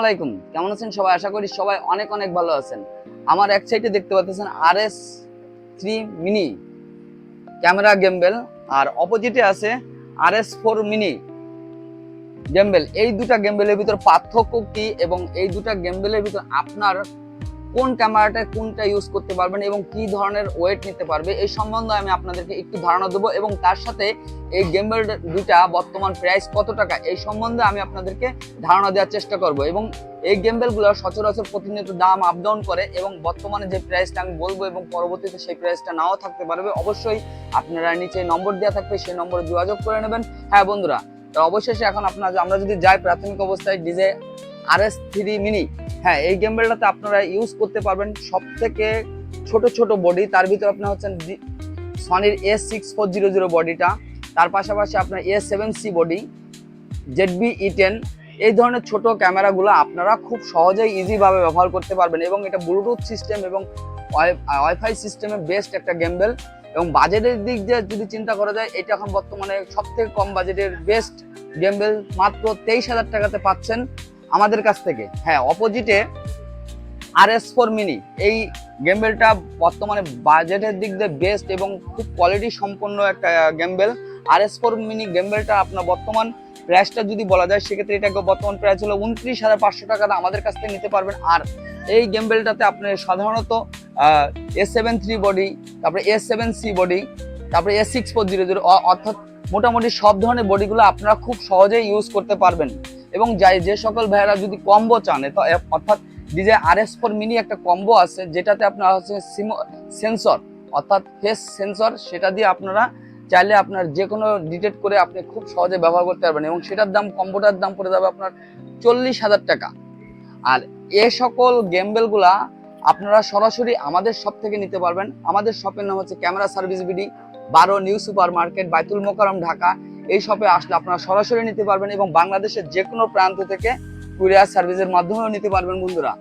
আলাইকুম। কেমন আছেন সবাই? আশা করি সবাই অনেক অনেক ভালো আছেন। আমার এক সাইডে দেখতে পাচ্ছেন R S three mini camera gimbal আর অপোজিটে আছে R S four mini gimbal এই দুটা গেমবেলের ভিতর পার্থক্য কি এবং এই দুটা গেমবেলের ভিতর আপনার কোন ক্যামেরাটা কোনটা ইউজ করতে পারবেন এবং কি ধরনের ওয়েট নিতে পারবে, এই সম্বন্ধে আমি আপনাদেরকে একটু ধারণা দেবো এবং তার সাথে এই গেমবেল দুইটা বর্তমান প্রাইস কত টাকা, এই সম্বন্ধে আমি আপনাদেরকে ধারণা দেওয়ার চেষ্টা করব এবং এই গেমবেলগুলো সচরাচর প্রতিনিয়ত দাম আপ ডাউন করে এবং বর্তমানে যে প্রাইসটা আমি বলব এবং পরবর্তীতে সেই প্রাইসটা নাও থাকতে পারবে, অবশ্যই আপনারা নিচে নম্বর দেওয়া থাকবে, সেই নম্বরে যোগাযোগ করে নেবেন। হ্যাঁ বন্ধুরা, তো অবশেষে এখন আপনার আমরা যদি যাই প্রাথমিক অবস্থায় DJI R S three mini হ্যাঁ এই গেমবেলটাতে আপনারা ইউজ করতে পারবেন সব থেকে ছোট ছোট বডি তার ভিতরে আপনার হচ্ছেন সনির S six four zero zero বডিটা তার পাশাপাশি আপনার A seven C body Z V E ten এই ধরনের ছোট ক্যামেরাগুলো আপনারা খুব সহজেই ইজিভাবে ব্যবহার করতে পারবেন এবং এটা ব্লুটুথ সিস্টেম এবং ওয়াইফাই সিস্টেমে বেস্ট একটা গেমবেল এবং বাজেটের দিক দিয়ে যদি চিন্তা করা যায়, এটা এখন বর্তমানে সব থেকে কম বাজেটের বেস্ট গেমবেল মাত্র তেইশ হাজার টাকাতে পাচ্ছেন। আমাদের কাছ থেকে। হ্যাঁ অপোজিটে আর এস ফোর মিনি এই গেমবেলটা বর্তমানে বাজেটের দিক দিয়ে বেস্ট এবং খুব কোয়ালিটি সম্পন্ন একটা gimbal R S four mini গেমবেলটা আপনার বর্তমান প্রাইসটা যদি বলা যায়, সেক্ষেত্রে এটাকে বর্তমান প্রাইস হলো উনত্রিশ হাজার পাঁচশো টাকা আমাদের কাছ থেকে নিতে পারবেন। আর এই গেমবেলটাতে আপনি সাধারণত এস সেভেন থ্রি বডি তারপরে এস সেভেন সি বডি তারপরে A six four zero zero অর্থাৎ মোটামুটি সব ধরনের বডিগুলো আপনারা খুব সহজেই ইউজ করতে পারবেন। এবং যাই, যে সকল ভাইয়েরা যদি কম্বো চান অর্থাৎ DJI R S four mini একটা কম্বো আছে, যেটাতে আপনার হচ্ছে সেন্সর, অর্থাৎ ফেস সেন্সর, সেটা দিয়ে আপনারা চাইলে আপনার যে কোনো ডিটেক্ট করে আপনি খুব সহজে ব্যবহার করতে পারবেন এবং সেটার দাম, কম্বোটার দাম পড়ে যাবে আপনার চল্লিশ হাজার টাকা। আর এ সকল গেমবেলগুলা আপনারা সরাসরি আমাদের শপ থেকে নিতে পারবেন। আমাদের শপের নাম হচ্ছে ক্যামেরা সার্ভিস বিডি, বারো new super market Baitul Mukarram, Dhaka. এই শপে আসলে আপনারা সরাসরি নিতে পারবেন এবং বাংলাদেশের যে কোনো প্রান্ত থেকে কুরিয়ার সার্ভিসের মাধ্যমেও নিতে পারবেন বন্ধুরা।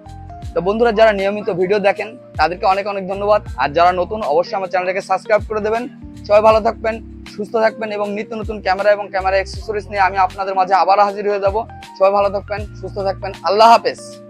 তো বন্ধুরা, যারা নিয়মিত ভিডিও দেখেন, তাদেরকে অনেক অনেক ধন্যবাদ। আর যারা নতুন, অবশ্যই আমার চ্যানেলটাকে সাবস্ক্রাইব করে দেবেন। সবাই ভালো থাকবেন, সুস্থ থাকবেন এবং নিত্য নতুন ক্যামেরা এবং ক্যামেরা অ্যাক্সেসরিজ নিয়ে আমি আপনাদের মাঝে আবার হাজির হয়ে যাব। সবাই ভালো থাকবেন, সুস্থ থাকবেন। আল্লাহ হাফেজ।